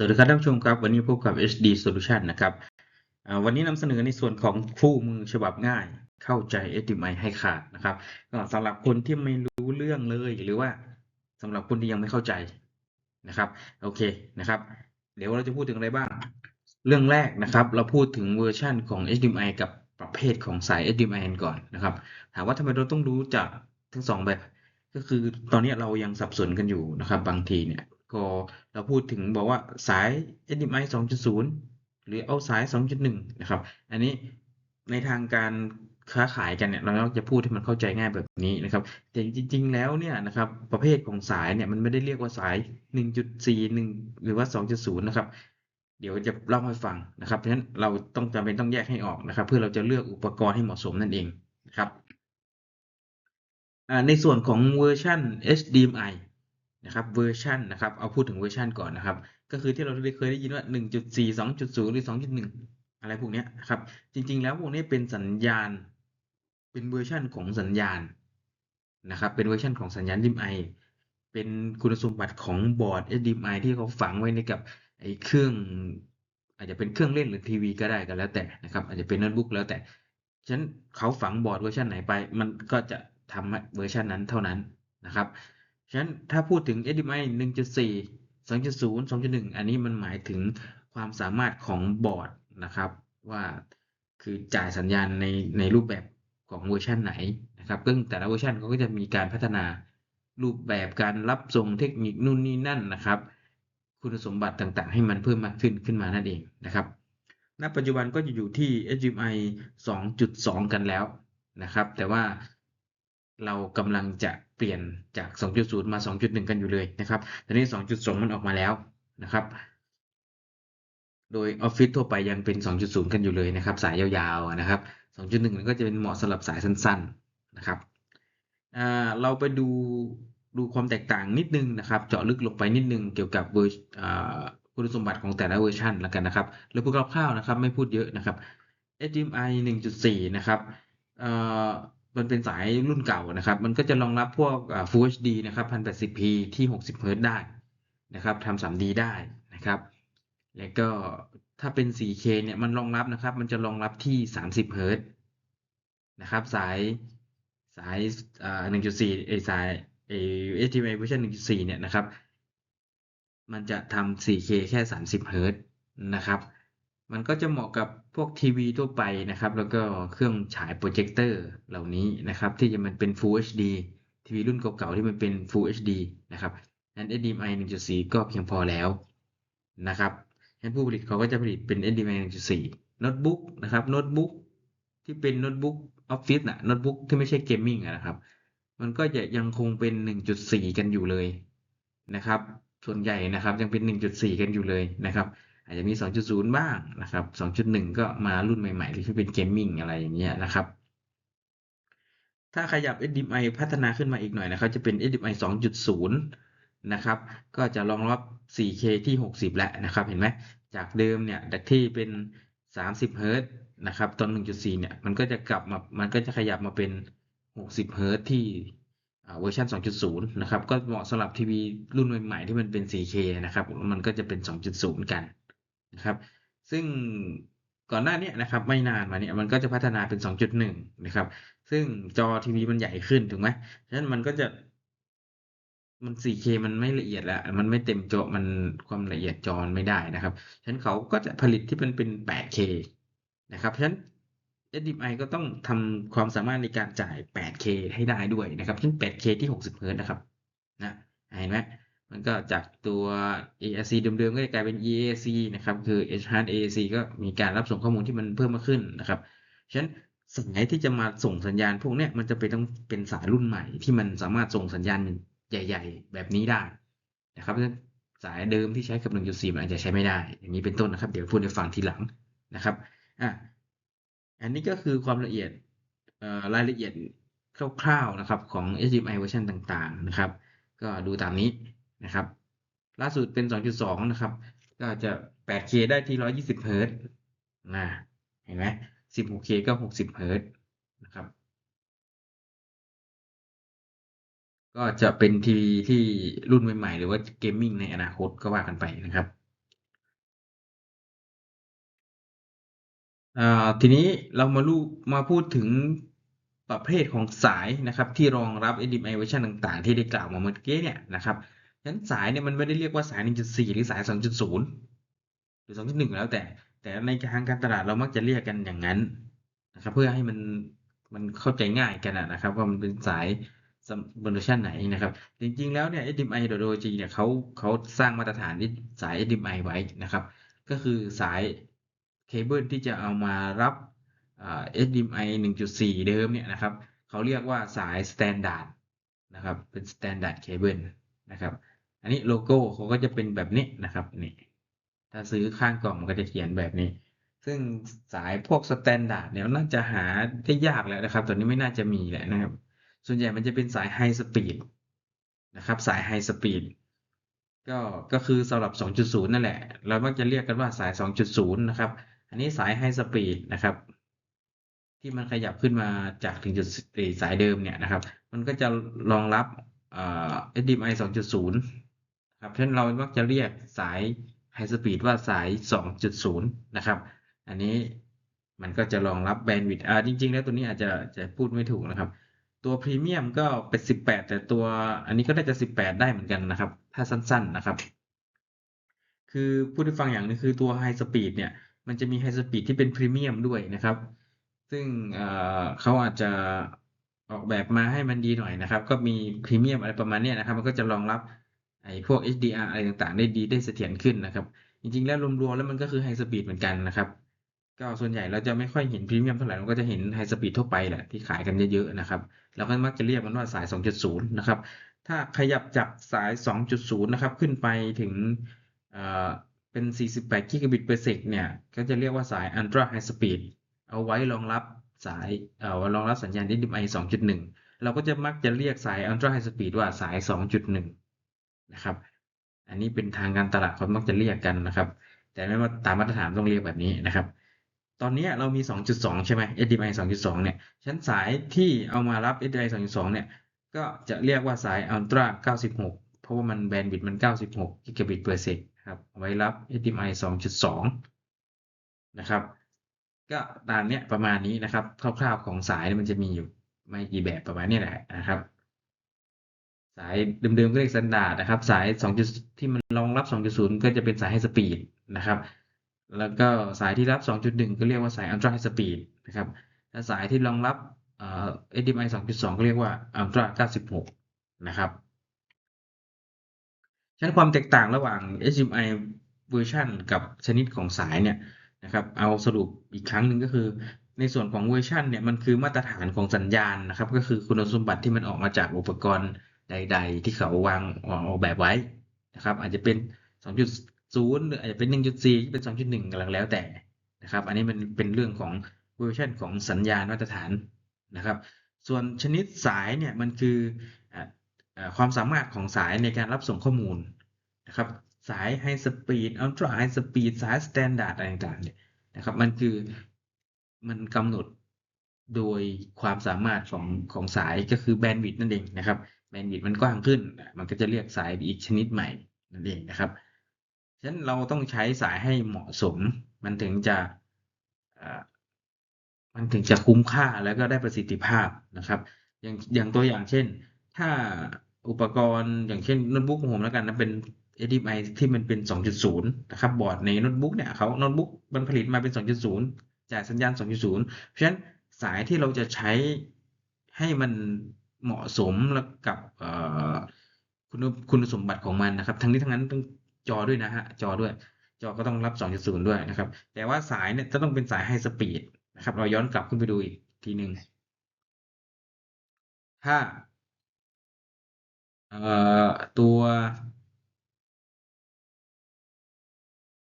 สวัสดีครับท่านผู้ชมครับ วันนี้พบกับ HD Solution นะครับวันนี้นำเสนอในส่วนของคู่มือฉบับง่าย เข้าใจ HDMI ให้ขาดนะครับก็สำหรับคนที่ไม่รู้เรื่องเลยหรือว่าสำหรับคนที่ยังไม่เข้าใจนะครับโอเคนะครับ เดี๋ยวเราจะพูดถึงอะไรบ้าง เรื่องแรกนะครับ เราพูดถึงเวอร์ชันของ HDMI กับประเภทของสาย HDMI ก่อนนะครับ ถามว่าทำไมเราต้องรู้จักทั้งสองแบบ ก็คือตอนนี้เรายังสับสนกันอยู่นะครับ บางทีเนี่ย ก็เราพูดถึงบอกว่าสาย HDMI 2.0 หรือเอาสาย 2.1 นะครับ อันนี้ในทางการค้าขายกันเนี่ยเราจะพูดให้มันเข้าใจง่ายแบบนี้นะครับ แต่จริง ๆ แล้วเนี่ยนะครับประเภทของสายเนี่ยมันไม่ได้เรียกว่าสาย 1.41 หรือว่า 2.0 นะครับ เดี๋ยวจะเล่าให้ฟังนะครับเพราะฉะนั้นเราต้องจำเป็นต้องแยกให้ออกนะครับ เพื่อเราจะเลือกอุปกรณ์ให้เหมาะสมนั่นเองนะครับในส่วนของเวอร์ชัน HDMI นะครับเวอร์ชันนะครับเอาพูดถึงเวอร์ชันก่อนนะครับ ก็คือที่เราเคยได้ยินว่า 1.4 2.0 หรือ 2.1 อะไรพวกนี้นะครับ จริงๆแล้วพวกนี้เป็นสัญญาณ เป็นเวอร์ชันของสัญญาณนะครับ เป็นเวอร์ชันของสัญญาณ HDMI เป็นคุณสมบัติของบอร์ด HDMI ที่เขาฝังไว้ในกับไอ้เครื่องอาจจะเป็นเครื่องเล่นหรือทีวีก็ได้ก็แล้วแต่นะครับ อาจจะเป็นโน้ตบุ๊กแล้วแต่ฉะนั้นเขาฝังบอร์ดเวอร์ชันไหนไป มันก็จะทำเวอร์ชันนั้นเท่านั้นนะครับ ฉะนั้นถ้าพูดถึง HDMI 1.4 2.0 2.1 อันนี้มันหมายถึงความสามารถของบอร์ดนะครับ ว่าคือจ่ายสัญญาณในในรูปแบบของเวอร์ชันไหนนะครับซึ่งแต่ละเวอร์ชันเขาก็จะมีการพัฒนารูปแบบการรับส่งเทคนิคนู่นนี่นั่นนะครับ คุณสมบัติต่างๆ ให้มันเพิ่มมากขึ้นขึ้นมานั่นเองนะครับ ณ ปัจจุบันก็จะอยู่ที่ HDMI 2.2 กันแล้วนะครับ แต่ว่า เรากำลังจะเปลี่ยนจาก 2.0 มา 2.1 กันอยู่เลยนะครับตอนนี้ 2.2 มันออกมาแล้วนะครับ โดยออฟฟิศทั่วไปยังเป็น 2.0 กันอยู่เลยนะครับ สายยาวๆนะครับ 2.1 มันก็จะเป็นเหมาะสำหรับสายสั้นๆนะครับเราไปดูดูความแตกต่างนิดนึงนะครับ เจาะลึกลงไปนิดนึงเกี่ยวกับเวอร์คุณสมบัติของแต่ละเวอร์ชันแล้วกันนะครับหรือพูดคร่าวๆนะครับ ไม่พูดเยอะนะครับ HDMI 1.4 นะครับ มันเป็นสายรุ่นเก่านะครับ มันก็จะรองรับพวก Full HD นะครับ 1080p ที่ 60 Hz ได้นะครับทำ 3D ได้นะครับ แล้วก็ถ้าเป็น 4K เนี่ยมันรองรับนะครับ มันจะรองรับที่ 30 Hz นะครับ สายสาย1.4ไอสายไอ HDMI เวอร์ชัน1.4 เนี่ยนะครับ มันจะทำ 4K แค่ 30 Hz นะครับ มันก็จะเหมาะกับพวกทีวีทั่วไปนะครับ แล้วก็เครื่องฉายโปรเจคเตอร์เหล่านี้นะครับ ที่จะมันเป็น Full HD ทีวีรุ่นเก่าๆที่มันเป็น Full HD นะครับนั้น HDMI 1.4 ก็เพียงพอแล้วนะครับฉะนั้นผู้ผลิตเขาก็จะผลิตเป็น HDMI 1.4โน้ตบุ๊กนะครับโน้ตบุ๊กที่เป็นโน้ตบุ๊กออฟฟิศน่ะโน้ตบุ๊กที่ไม่ใช่เกมมิ่งนะครับ มันก็จะยังคงเป็น 1.4 กันอยู่เลยนะครับ ส่วนใหญ่นะครับยังเป็น 1.4 กันอยู่เลยนะครับ อาจจะมี 2.0 บ้างนะครับ 2.1 ก็มารุ่นใหม่ๆ ที่เป็นเกมมิ่งอะไรอย่างเงี้ยนะครับ ถ้าขยับ HDMI พัฒนาขึ้นมาอีกหน่อยนะครับจะเป็น HDMI 2.0 นะครับ ก็จะรองรับ 4K ที่ 60 แล้วนะครับ เห็นไหมจากเดิมเนี่ยจากที่เป็น 30เฮิร์ตนะครับตอน 1.4 เนี่ย มันก็จะกลับมา มันก็จะขยับมาเป็น 60เฮิร์ตที่เวอร์ชัน2.0 นะครับ ก็เหมาะสำหรับทีวีรุ่นใหม่ๆที่มันเป็น 4K นะครับ มันก็จะเป็น 2.0 กัน นะครับ ซึ่งก่อนหน้านี้นะครับไม่นานมาเนี่ยมันก็จะพัฒนาเป็น 2.1 นะครับ ซึ่งจอทีวีมันใหญ่ขึ้นถูกไหมฉะนั้นมันก็จะมัน 4K มันไม่ละเอียดแล้ว มันไม่เต็มจอ มันความละเอียดจอไม่ได้นะครับ ฉะนั้นเขาก็จะผลิตที่มันเป็น 8K นะครับ ฉะนั้น HDMI ก็ต้องทำความสามารถในการจ่าย 8K ให้ได้ด้วยนะครับซึ่ง 8K ที่ 60 Hz นะครับ นะ เห็นไหม มันก็จากตัว AAC เดิมๆก็จะกลายเป็น EAC นะครับ คือ HHART AAC ก็มีการรับส่งข้อมูลที่มันเพิ่มมากขึ้นนะครับ ฉะนั้นสายที่จะมาส่งสัญญาณพวกเนี้ยมันจะไปต้องเป็นสายรุ่นใหม่ที่มันสามารถส่งสัญญาณใหญ่ ๆ แบบนี้ได้นะครับสายเดิมที่ใช้กับ 1.4 มันอาจจะใช้ไม่ได้ อย่างนี้เป็นต้นนะครับ เดี๋ยวพูดในฝั่งทีหลังนะครับอะอันนี้ก็คือความละเอียดรายละเอียดคร่าวๆนะครับของ HDMI เวอร์ชันต่างๆนะครับ ก็ดูตามนี้ นะครับ ล่าสุดเป็น 2.2 นะครับ ก็จะ 8K ได้ที่ 120 เฮิร์นะเห็นไหม 16K ก็ 60 เฮิร์นะครับ ก็จะเป็นทีวีที่รุ่นใหม่ๆ หรือว่าเกมมิ่งในอนาคตก็ว่ากันไปนะครับทีนี้เรามาลูมาพูดถึงประเภทของสายนะครับ ที่รองรับ HDMI เวอร์ชันต่างๆ ที่ได้กล่าวมาเมื่อกี้เนี่ยนะครับ ฉะนั้นสายเนี่ยมันไม่ได้เรียกว่าสาย 1.4 หรือสาย 2.0 หรือ 2.1 แล้วแต่ แต่ในทางการตลาดเรามักจะเรียกกันอย่างนั้นนะครับ เพื่อให้มันมันเข้าใจง่ายกันนะครับ ว่ามันเป็นสายเวอร์ชันไหนนะครับ จริงๆแล้วเนี่ย HDMI.org เนี่ยเขาเขาสร้างมาตรฐานที่สาย HDMI ไว้นะครับ ก็คือสายเคเบิลที่จะเอามารับ HDMI 1.4 เดิมเนี่ยนะครับ เขาเรียกว่าสาย Standard นะครับ เป็น Standard Cable นะครับ อันนี้โลโก้เขาก็จะเป็นแบบนี้นะครับนี่ถ้าซื้อข้างกล่องมันก็จะเขียนแบบนี้ ซึ่งสายพวก Standard เนี่ยน่าจะหาได้ยากแล้วนะครับ ตอนนี้ไม่น่าจะมีแล้วนะครับ ส่วนใหญ่มันจะเป็นสาย High Speed นะครับ สาย High Speed ก็ก็คือสำหรับ 2.0 นั่นแหละ เรามักจะเรียกกันว่าสาย 2.0 นะครับ อันนี้สาย High Speed นะครับ ที่มันขยับขึ้นมาจากถึงจุดสายเดิมเนี่ยนะครับ มันก็จะรองรับเอ่อ HDMI 2.0 ครับเพราะนั้นเรามักจะเรียกสาย High Speed ว่าสาย 2.0 นะครับ อันนี้มันก็จะรองรับแบนด์วิดต์อ่าจริง ๆ แล้วตัวนี้อาจจะจะพูดไม่ถูกนะครับ ตัวพรีเมียมก็เป็น 18 แต่ตัวอันนี้ก็น่าจะ 18 ได้เหมือนกันนะครับ ถ้าสั้น ๆนะครับ คือพูดให้ฟังอย่างนึงคือตัว High Speed เนี่ยมันจะมี High Speed ที่เป็นพรีเมียมด้วยนะครับ ซึ่งเอ่อเขาอาจจะออกแบบมาให้มันดีหน่อยนะครับ ก็มีพรีเมียมอะไรประมาณนี้นะครับ มันก็จะรองรับ ไอ้พวก HDR อะไรต่างๆ ได้ดีได้เสถียรขึ้นนะครับ จริงๆ แล้วรวมๆแล้วมันก็คือ High Speed เหมือนกันนะครับ ก็ส่วนใหญ่เราจะไม่ค่อยเห็นพรีเมียมเท่าไหร่เราก็จะเห็น High Speed ทั่วไปแหละที่ขายกันเยอะๆนะครับเราก็มักจะเรียกมันว่าสาย 2.0 นะครับ ถ้าขยับจากสาย 2.0 นะครับ ขึ้นไปถึงเอ่อเป็น 48 Gigabit per sec เนี่ย ก็จะเรียกว่าสาย Ultra High Speed เอาไว้รองรับสายเอ่อรองรับสัญญาณ HDMI 2.1 เราก็จะมักจะเรียกสาย Ultra High Speed ว่าสาย 2.1 นะครับ อันนี้เป็นทางการตลาดเขามักจะเรียกกันนะครับ แต่ไม่ว่าตามมาตรฐานต้องเรียกแบบนี้นะครับ ตอนนี้เรามี 2.2 ใช่ไหม HDMI 2.2 เนี่ย ชั้นสายที่เอามารับ HDMI 2.2 เนี่ย ก็จะเรียกว่าสาย Ultra 96 เพราะว่ามันแบนด์วิดต์มัน 96 Gigabit per sec ครับ ไว้รับ HDMI 2.2 นะครับ ก็ตามเนี้ยประมาณนี้นะครับ คร่าวๆของสายมันจะมีอยู่ไม่กี่แบบประมาณนี้แหละนะครับ สายเดิมๆก็เรียก Standard นะครับ สาย 2. ที่มันรองรับ 2.0 ก็จะเป็นสาย High Speed นะครับ แล้วก็สายที่รับ 2.1 ก็เรียกว่าสาย Ultra High Speed นะครับถ้าสายที่รองรับเอ่อ HDMI 2.2 ก็เรียกว่า Ultra 96 นะครับฉะนั้นความแตกต่างระหว่าง HDMI เวอร์ชันกับชนิดของสายเนี่ยนะครับ เอาสรุปอีกครั้งหนึ่งก็คือ ในส่วนของเวอร์ชันเนี่ยมันคือมาตรฐานของสัญญาณนะครับ ก็คือคุณสมบัติที่มันออกมาจากอุปกรณ์ ใด ๆ ที่เขาวางออกแบบไว้นะครับ อาจจะเป็น 2.0 หรืออาจจะเป็น 1.4เป็น 2.1กำลังแล้วแต่นะครับ อันนี้มันเป็นเรื่องของเวอร์ชันของสัญญาณมาตรฐานนะครับ ส่วนชนิดสายเนี่ยมันคือความสามารถของสายในการรับส่งข้อมูลนะครับ สาย High Speed Ultra High Speed สาย Standard อะไรต่างๆเนี่ยนะครับ มันคือมันกำหนดโดยความสามารถของของสายก็คือแบนด์วิดต์นั่นเองนะครับ แบนด์วิดต์มันกว้างขึ้น มันก็จะเรียกสายอีกชนิดใหม่นั่นเองนะครับฉะนั้นเราต้องใช้สายให้เหมาะสม มันถึงจะมันถึงจะคุ้มค่าแล้วก็ได้ประสิทธิภาพนะครับ อย่างอย่างตัวอย่างเช่น ถ้าอุปกรณ์อย่างเช่นโน้ตบุ๊กของผมแล้วกันนะเป็น HDMI ที่มันเป็น 2.0 นะครับบอร์ดในโน้ตบุ๊กเนี่ยเขาโน้ตบุ๊กมันผลิตมาเป็น 2.0 จ่ายสัญญาณ 2.0 เพราะฉะนั้นสายที่เราจะใช้ให้มัน เหมาะสมแล้วกับคุณคุณสมบัติของมันนะครับ ทั้งนี้ทั้งนั้นต้องจอด้วยนะฮะจอด้วย จอก็ต้องรับ 2.0 ด้วยนะครับ แต่ว่าสายเนี่ยจะต้องเป็นสายไฮสปีดนะครับ เราย้อนกลับขึ้นไปดูอีกทีหนึ่งถ้าเอ่อตัว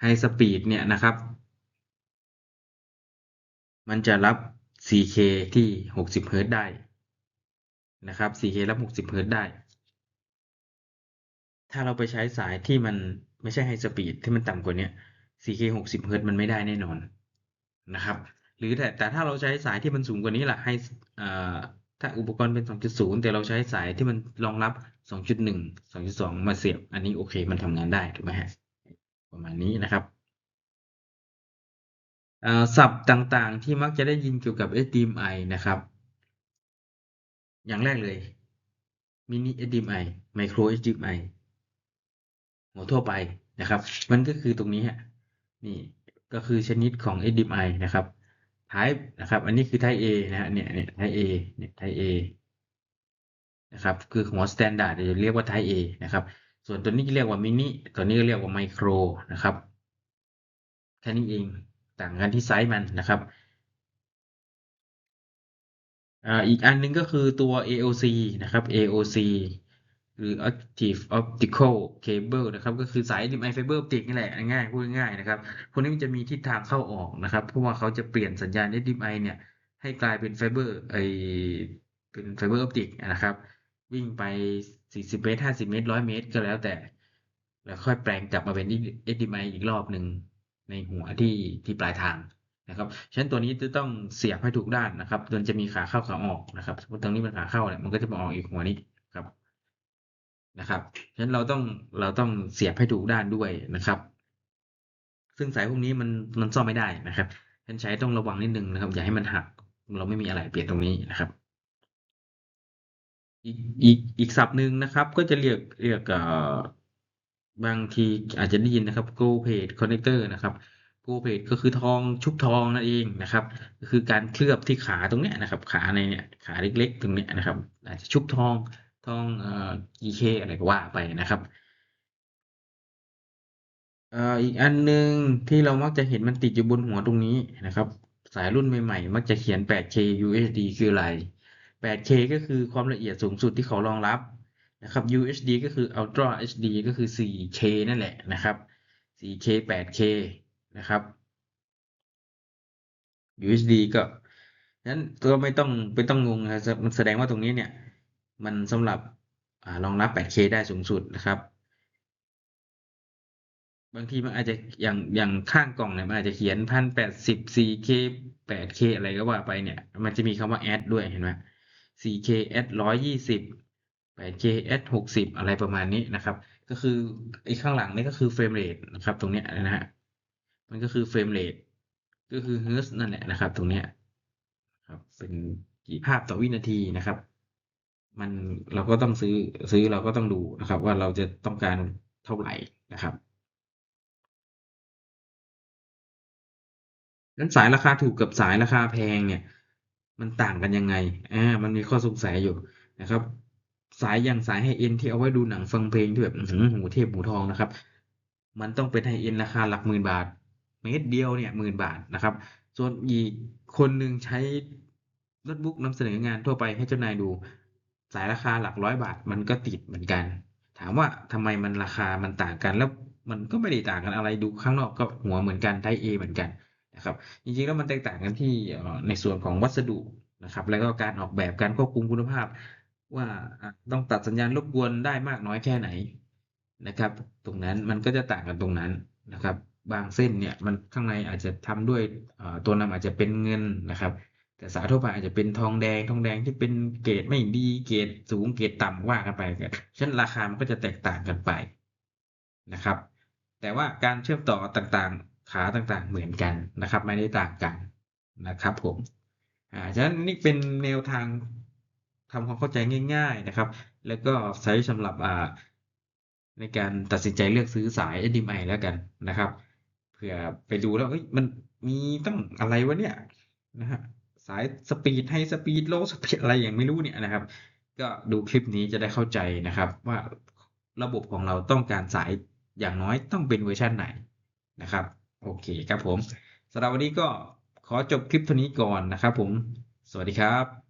ไฮสปีดเนี่ยนะครับ มันจะรับ 4K ที่ 60เฮิรตได้ นะครับ 4K รับ 60เฮิรต์ได้ ถ้าเราไปใช้สายที่มันไม่ใช่ไฮสปีดที่มันต่ำกว่านี้ 4K 60เฮิรต์มันไม่ได้แน่นอนนะครับ หรือแต่แต่ถ้าเราใช้สายที่มันสูงกว่านี้ล่ะให้ถ้าอุปกรณ์เป็น 2.0 แต่เราใช้สายที่มันรองรับ 2.1 2.2 มาเสียบ อันนี้โอเค มันทำงานได้ถูกไหมฮะ ประมาณนี้นะครับศัพท์ต่างๆ ที่มักจะได้ยินเกี่ยวกับ HDMI นะครับ อย่างแรกเลย Mini HDMI Micro HDMI หัวทั่วไปนะครับ มันก็คือตรงนี้ฮะนี่ก็คือชนิดของ HDMI นะครับ Type นะครับ อันนี้คือ Type A นะฮะเนี่ยเนี่ย Type A เนี่ย Type A นะครับ คือหัว Standard จะเรียกว่า Type A นะครับ ส่วนตัวนี้เรียกว่า Mini ตัวนี้ก็เรียกว่า Micro นะครับแค่นี้เองต่างกันที่ไซส์มันนะครับ อ่าอีกอันหนึงก็คือตัว AOC นะครับ AOC หรือ Active Optical Cable นะครับ ก็คือสาย HDMI Fiber Optic นี่แหละง่ายๆพูดง่ายๆนะครับพวกนี้มันจะมีทิศทางเข้าออกนะครับ เพราะว่าเขาจะเปลี่ยนสัญญาณ HDMI เนี่ย ให้กลายเป็นไฟเบอร์ไอเป็นไฟเบอร์ออปติกนะครับ วิ่งไป 40 เมตร 50 เมตร 100 เมตร ก็แล้วแต่ แล้วค่อยแปลงกลับมาเป็น HDMI อีกรอบหนึ่งในหัวที่ที่ปลายทาง นะครับฉะนั้นตัวนี้จะต้องเสียบให้ถูกด้านนะครับจนจะมีขาเข้าขาออกนะครับสมมติตรงนี้เป็นขาเข้าเนี่ยมันก็จะมาออกอีกหัวนี้ครับนะครับฉะนั้นเราต้องเราต้องเสียบให้ถูกด้านด้วยนะครับ ซึ่งสายพวกนี้มันมันซ่อมไม่ได้นะครับฉะนั้นใช้ต้องระวังนิดนึงนะครับ อย่าให้มันหัก เราไม่มีอะไรเปลี่ยนตรงนี้นะครับ อีกอีกอีกศัพท์หนึ่งนะครับ ก็จะเรียกเรียกเอ่อบางทีอาจจะได้ยินนะครับ go page connector นะครับ go page ก็คือทองชุบทองนั่นเองนะครับ ก็คือการเคลือบที่ขาตรงเนี้ยนะครับ ขาในเนี่ยขาเล็กๆ ตรงเนี้ยนะครับอาจจะชุบทองทองเอ่อกีเคอะไรก็ว่าไปนะครับเอ่ออีกอันหนึ่งที่เรามักจะเห็นมันติดอยู่บนหัวตรงนี้นะครับ สายรุ่นใหม่ๆ มักจะเขียน 8K UHD คืออะไร 8K ก็คือความละเอียดสูงสุดที่เขารองรับนะครับ UHD ก็คือ Ultra HD ก็คือ 4K นั่นแหละนะครับ 4K 8K นะครับ UHD ก็นั้นก็ไม่ต้องไม่ต้องงงนะครับมันแสดงว่าตรงนี้เนี่ย มันสำหรับอรองรับ 8K ได้สูงสุดนะครับบางทีมันอาจจะอย่างอย่างข้างกล่องเนี่ยมันอาจจะเขียนพันแปดสิบสี่เคแปดเคอะไรก็ว่าไปเนี่ย มันจะมีคำว่า add ด้วยเห็นไหมสี่เค add ร้อยยี่สิบแปดเค add หกสิบอะไรประมาณนี้นะครับ ก็คือไอ้ข้างหลังนี่ก็คือเฟรมเรทนะครับตรงเนี้ยนะฮะ มันก็คือเฟรมเรทก็คือเฮิร์ตนั่นแหละนะครับ ตรงเนี้ยครับ เป็นกี่ภาพต่อวินาทีนะครับ มันเราก็ต้องซื้อซื้อเราก็ต้องดูนะครับ ว่าเราจะต้องการเท่าไหร่นะครับนั้นสายราคาถูกกับสายราคาแพงเนี่ย มันต่างกันยังไงอ่ามันมีข้อสงสัยอยู่นะครับ สายอย่างสายไฮเอ็นที่เอาไว้ดูหนังฟังเพลงที่แบบหูเทพหูทองนะครับ มันต้องเป็นไฮเอ็นราคาหลักหมื่นบาท เมตรเดียวเนี่ยหมื่นบาทนะครับ ส่วนอีกคนหนึ่งใช้โน้ตบุ๊กนำเสนองานทั่วไปให้เจ้านายดู สายราคาหลักร้อยบาทมันก็ติดเหมือนกัน ถามว่าทำไมมันราคามันต่างกัน แล้วมันก็ไม่ได้ต่างกันอะไรดูข้างนอกก็หัวเหมือนกันไทป์ A เหมือนกันนะครับจริงๆแล้วมันแตกต่างกันที่ในส่วนของวัสดุนะครับ แล้วก็การออกแบบการควบคุมคุณภาพ ว่าต้องตัดสัญญาณรบกวนได้มากน้อยแค่ไหนนะครับ ตรงนั้นมันก็จะต่างกันตรงนั้นนะครับ บางเส้นเนี่ยมันข้างในอาจจะทำด้วยตัวนำอาจจะเป็นเงินนะครับ แต่สายทั่วไปอาจจะเป็นทองแดงทองแดงที่เป็นเกรดไม่ดีเกรดสูงเกรดต่ำว่ากันไปฉะนั้นราคามันก็จะแตกต่างกันไปนะครับ แต่ว่าการเชื่อมต่อต่างๆ ขาต่างๆเหมือนกันนะครับ ไม่ได้ต่างกันนะครับผมอ่าฉะนั้นนี่เป็นแนวทางทำความเข้าใจง่าย ๆนะครับ แล้วก็ใช้สำหรับอ่าในการตัดสินใจเลือกซื้อสาย HDMI แล้วกันนะครับ เผื่อไปดูแล้วเอ้ยมันมีต้องอะไรวะเนี่ยนะฮะสายสปีดไฮสปีดโลสปีดอะไรอย่างไม่รู้เนี่ยนะครับ ก็ดูคลิปนี้จะได้เข้าใจนะครับ ว่าระบบของเราต้องการสายอย่างน้อยต้องเป็นเวอร์ชันไหนนะครับ โอเคครับผมสำหรับวันนี้ก็ขอจบคลิปเท่านี้ก่อนนะครับผม สวัสดีครับ